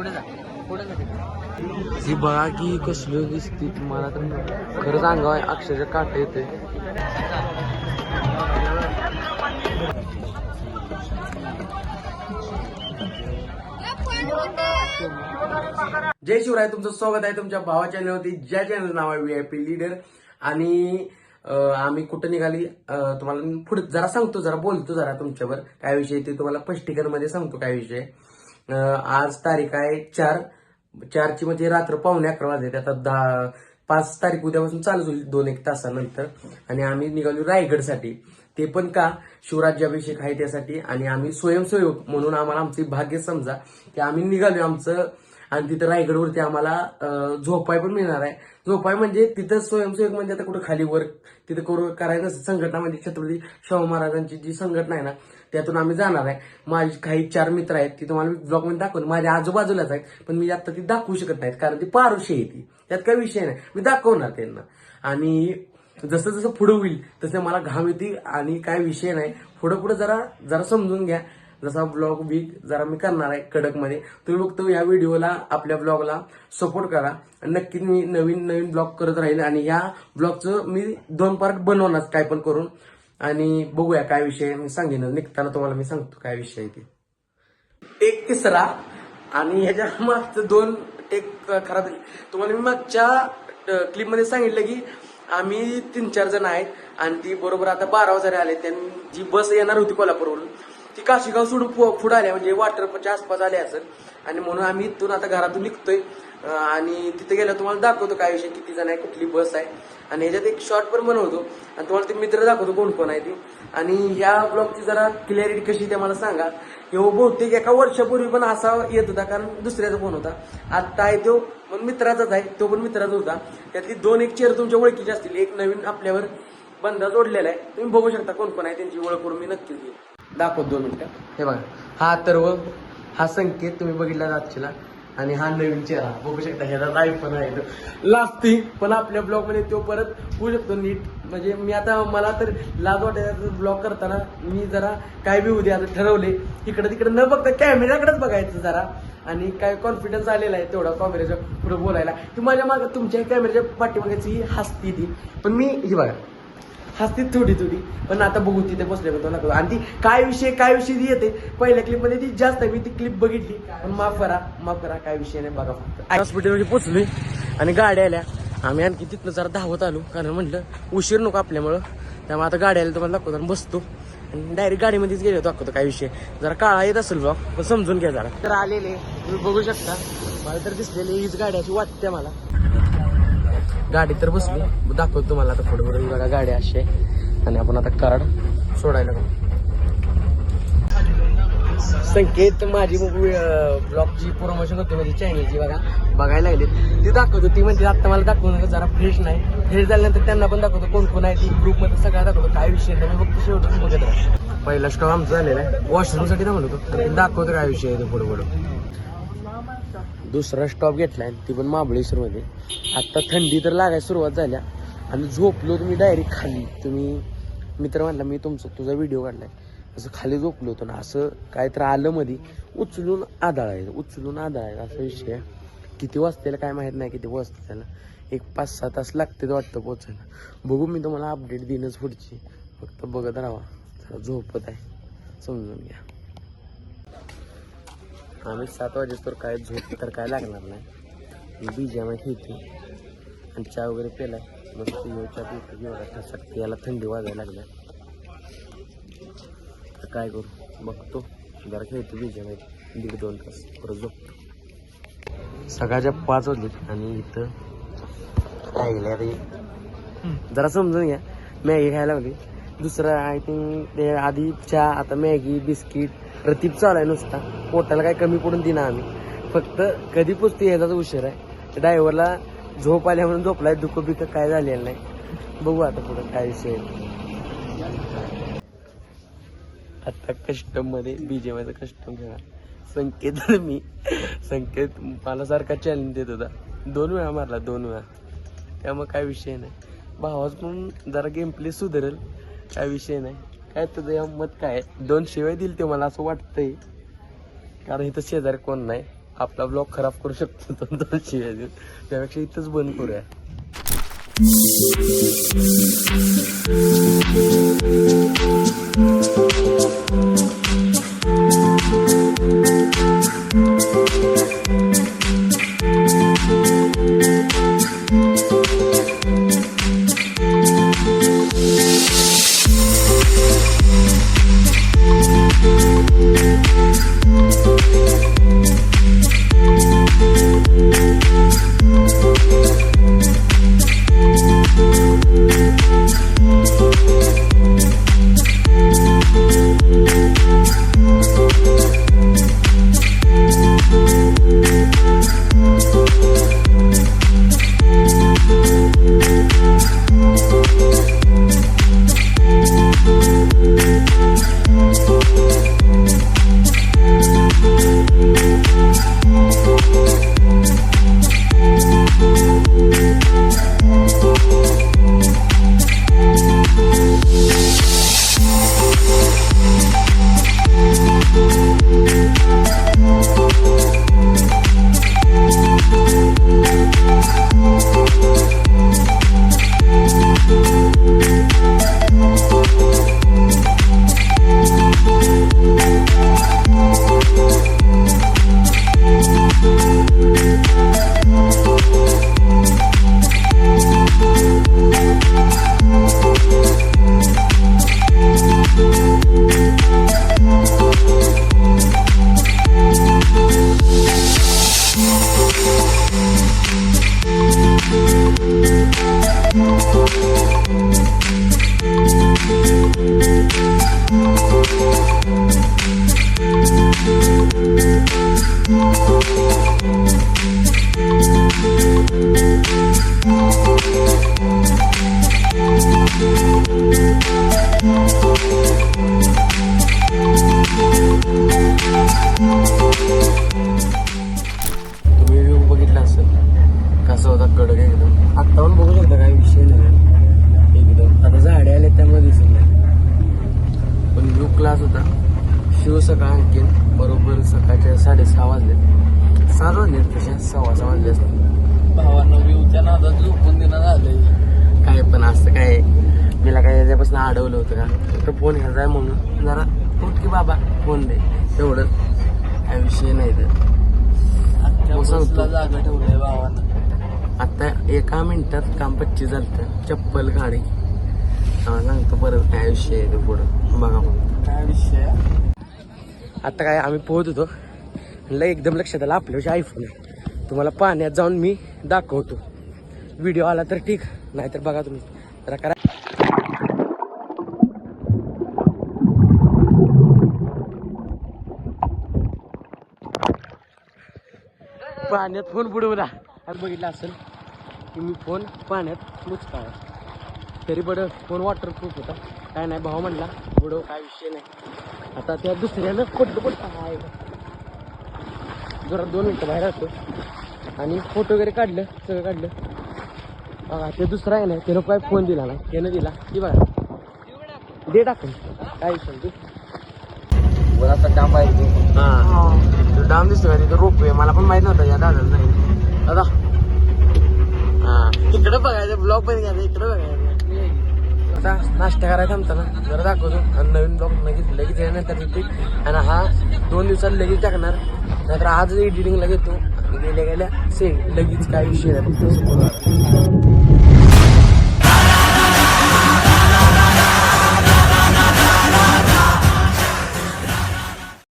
पुढे जा. पुढे जा ही बघा की कसली दिसती तुम्हाला तर. खरंच अंगावर अक्षरशः काट येते जय शिवराय तुमचं स्वागत आहे तुमच्या भावा चॅनलवरती. ज्या चॅनल नाव आहे व्ही आय पी लीडर आणि आम्ही कुठं निघाली? तुम्हाला पुढे जरा सांगतो जरा बोलतो जरा तुमच्यावर. काय विषय ते तुम्हाला स्पष्टीकरणमध्ये सांगतो काय विषय आज तारीख आहे चार चारची म्हणजे रात्र पावणे अकरा वाजले. आता दहा पाच तारीख उद्यापासून चालू होईल दोन एक तासानंतर. आणि आम्ही निघालो रायगडसाठी. ते पण का शिवराज्याभिषेक आहे त्यासाठी. आणि आम्ही स्वयंसेवक म्हणून आम्हाला आमचे भाग्य समजा की आम्ही निघालो आमचं. आणि तिथं रायगडवरती आम्हाला झोपाय पण मिळणार आहे. झोपाय म्हणजे तिथं स्वयंसेवक म्हणजे आता कुठं खाली वर तिथं करू करायचं संघटना म्हणजे छत्रपती शाहू महाराजांची जी संघटना आहे ना त्यातून आम्ही जाणार आहे. माझे काही चार मित्र आहेत ती तुम्हाला ब्लॉगमध्ये दाखवून माझ्या आजूबाजूलाच आहेत पण मी आता ती दाखवू शकत नाहीत कारण ती पारुशी आहे ती. त्यात काही विषय नाही. मी दाखवणार त्यांना. आणि जसं जसं पुढं होईल तसं मला घाम येते आणि काय विषय नाही. पुढं पुढं जरा जरा समजून घ्या. जसा ब्लॉग वीक जरा मी करणार आहे कडकमध्ये. तुम्ही फक्त या व्हिडिओला आपल्या ब्लॉगला सपोर्ट करा. आणि नक्की मी नवीन नवीन ब्लॉग करत राहील. आणि या ब्लॉगचं मी दोन पार्ट बनवणार काय पण करून. आणि बघूया काय विषय. मी सांगेन निघताना तुम्हाला मी सांगतो काय विषय आहे ते. एक तिसरा आणि ह्याच्या मागचं दोन एक खराब तुम्हाला मी मागच्या क्लिपमध्ये सांगितलं की आम्ही तीन चार जण आहेत आणि ती बरोबर आता बारा वाजारे आले त्यांनी जी बस येणार होती कोल्हापूरवरून ती काशीगाव सोडून पु- पुढे आल्या म्हणजे वॉटरच्या आसपास आले असेल आणि म्हणून आम्ही इथून आता घरातून निघतोय. आणि तिथे गेलं तुम्हाला दाखवतो काय विषय किती जण आहे कुठली बस आहे. आणि ह्याच्यात एक शॉर्ट पण बनवतो. आणि तुम्हाला ते मित्र दाखवतो कोण कोण आहे ती. आणि ह्या ब्लॉगची जरा क्लॅरिटी कशी ते मला सांगा. हो बहुतेक एका वर्षापूर्वी पण असा येत होता कारण दुसऱ्याचा फोन होता. आत्ता आहे तो पण मित्राचाच आहे तो पण मित्राचा होता. त्यातली दोन एक चेअर तुमच्या ओळखीचे असतील. एक नवीन आपल्यावर बंदा जोडलेला आहे. तुम्ही बघू शकता कोण कोण आहे त्यांची ओळख करून मी नक्कीच घेईन दाखवतो दोन मिनिटं. हे बघा. हा अथर्व हा संकेत तुम्ही बघितला आजच्याला. आणि हा नवीन चेहरा. बघू शकता ह्याचा लाईव्ह पण आहे. लागते पण आपल्या ब्लॉगमध्ये तो परत होऊ शकतो नीट. म्हणजे मी आता मला तर लाज वाटायचा ब्लॉग करताना. मी जरा काय बी उद्या आता ठरवले. इकडं तिकडं न बघता कॅमेराकडेच बघायचं जरा. आणि काय कॉन्फिडन्स आलेला आहे तेवढा कॅमेऱ्याच्या पुढे बोलायला. की माझ्या मागं तुमच्या कॅमेऱ्याच्या पाठीमागाची हसती ती पण मी ही बघा. हसते थोडी थोडी. पण आता बघू तिथे बसले होतो नको आणि ती काय विषय काय विषय ती येते. पहिल्या क्लिपमध्ये ती जास्त मी ती क्लिप बघितली. पण माफ करा माफ करा काय विषय नाही बघा फक्त. हॉस्पिटलमध्ये पोचलोय आणि गाड्या आल्या. आम्ही आणखी तिथनं जरा धावत आलो. कारण म्हटलं उशीर नको आपल्यामुळं. त्यामुळे आता गाड्या आल्या तुम्हाला दाखवतो आणि बसतो. आणि डायरेक्ट गाडीमध्येच गेलो दाखवतो काय विषय. जरा काळा येत असेल बा पण समजून घ्या जरा. तर आलेले तुम्ही बघू शकता. मला तर दिसलेली हीच गाड्याची वाटते मला. गाडी तर बसली. दाखवतो तुम्हाला आता पुढे. पुढे बघा गाडी अशी आहे. आणि आपण आता कराड सोडायला लागलो. संकेत माझी ब्लॉगची प्रमोशन होती माझी चॅनलची बघा. बघायला लागली. ती दाखवतो. ती म्हणते आता मला दाखवू नका जरा फ्रेश नाही. फ्रेश झाल्यानंतर त्यांना पण दाखवतो कोण कोण आहे? ती ग्रुपमध्ये सगळ्या दाखवतो. काय विषय नाही मी फक्त शेवटच बघत राहा. पहिला स्टॉप आमचा झालेला आहे. वॉशरूमसाठी ना म्हणतो दाखवतो काय विषय आहे ते पुढे पुढे. दुसरा स्टॉप घेतलाय. ती पण महाबळेश्वर आत्ता आता थंडी तर लागायला सुरुवात झाल्या आणि झोपलो तुम्ही डायरेक्ट खाली. तुम्ही मित्र म्हणला मी तुमचा तुझा व्हिडिओ काढलाय. असं खाली झोपलो होतो ना. असं काय तर आलं मध्ये उचलून आदळायचं उचलून आदळायचं असा विषय आहे. किती वाजतेला काय माहीत नाही किती वाजते त्याला एक पाच सहा तास लागते वाटतं पोचायला बघू मी तुम्हाला अपडेट देईनच पुढची. फक्त बघत राहा. जरा झोपत आहे. समजून घ्या. आम्ही सात वाजेस्तोवर काय झोप तर काय लागणार नाही. बीजामध्ये खेळते आणि चहा वगैरे पेलाय. मग चहा पितो एवढा ठसा याला थंडी वाजायला लागल्या. तर काय करू? बघतो. जरा खेळतो बीजामध्ये दीड दोन तास. परत झोपतो. सकाळच्या पाच वाजले आणि इथं राहिल्या रे जरा समजून घ्या. मॅगी खायला लागली. दुसरं आय थिंक ते आधी चहा आता मॅगी बिस्किट रतीप चालू आहे नुसता. पोटाला काय कमी पडून दिना आम्ही. फक्त कधी पोचते ह्याचाच उशीर आहे. ड्रायव्हरला झोप आल्या म्हणून झोपलाय दुःख बिक काय झालेलं नाही. बघू आता पुढं काय विषय. आहे. आता कस्टममध्ये बीजेवायचा कस्टम घेणार संकेत मी. संकेत मला सारखा चॅलेंज देत होता. दोन वेळा मारला दोन वेळा. त्यामुळे काय विषय नाही. भावाच पण जरा गेम प्ले सुधारेल. काय विषय नाही. काय तुझं मत काय? दोन शिवाय दिल ते मला असं वाटतंय. कारण इथं शेजारी कोण नाही. आपला ब्लॉग खराब करू शकतो त्यापेक्षा इथंच बंद करूया. शिव सकाळ आणखीन बरोबर सकाळच्या साडेसहा वाजले. सात वाजले तसे सव्वा सहा वाजले असतील. भावांना व्ह्यूच्या नादात झोपून देणं झालंय काय पण असं काय? मला काय याच्यापासून अडवलं होतं का? फक्त फोन ह्याचा आहे म्हणून. जरा उठ की बाबा फोन दे. एवढं काय विषय नाही तर. सांगतो. जागा ठेवलंय भावानं. आता एका मिनिटात काम पच्ची झालं चप्पल गाडी. सांगतो परत काय विषय आहे ते पुढं. बघा मग. काय विषय आता काय आम्ही पोहत होतो. लय एकदम लक्षात आलं आपल्याशी आयफोन आहे. तुम्हाला पाण्यात जाऊन मी दाखवतो. व्हिडिओ आला तर ठीक नाहीतर बघा तुम्ही. जरा करा. पाण्यात फोन बुडवला आणि बघितलं असेल की मी फोन पाण्यात मुचका तरी बरं फोन वॉटरप्रूफ होता. काय नाही भाऊ म्हणला बुडव काय विषय नाही. आता त्या दुसऱ्यानं पडलं आहे जरा दोन मिनटं बाहेर असतो. आणि फोटो वगैरे काढलं सगळं काढलं. बघा ते दुसरा आहे ना त्यानं काय फोन दिला ना त्यानं दिला. की बघा. दे टाकून. काय नाही. आता काम पाहिजे हा. तो डाम दिसतो का तिथं रोप आहे. मला पण माहीत नव्हतं या दादाला नाही. दादा. हा. इकडे बघायचं ब्लॉग पण घ्यायचं इकडे बघायचं. आता नाश्ता करायचा थांबताना जरा दाखवतो. आणि नवीन ब्लॉग लगेच येण्यानंतर आणि हा दोन दिवसात लगेच टाकणार. नाहीतर आज एडिटिंगला घेतो. गेल्या गेल्या से लगेच काय विषय नाही. फक्त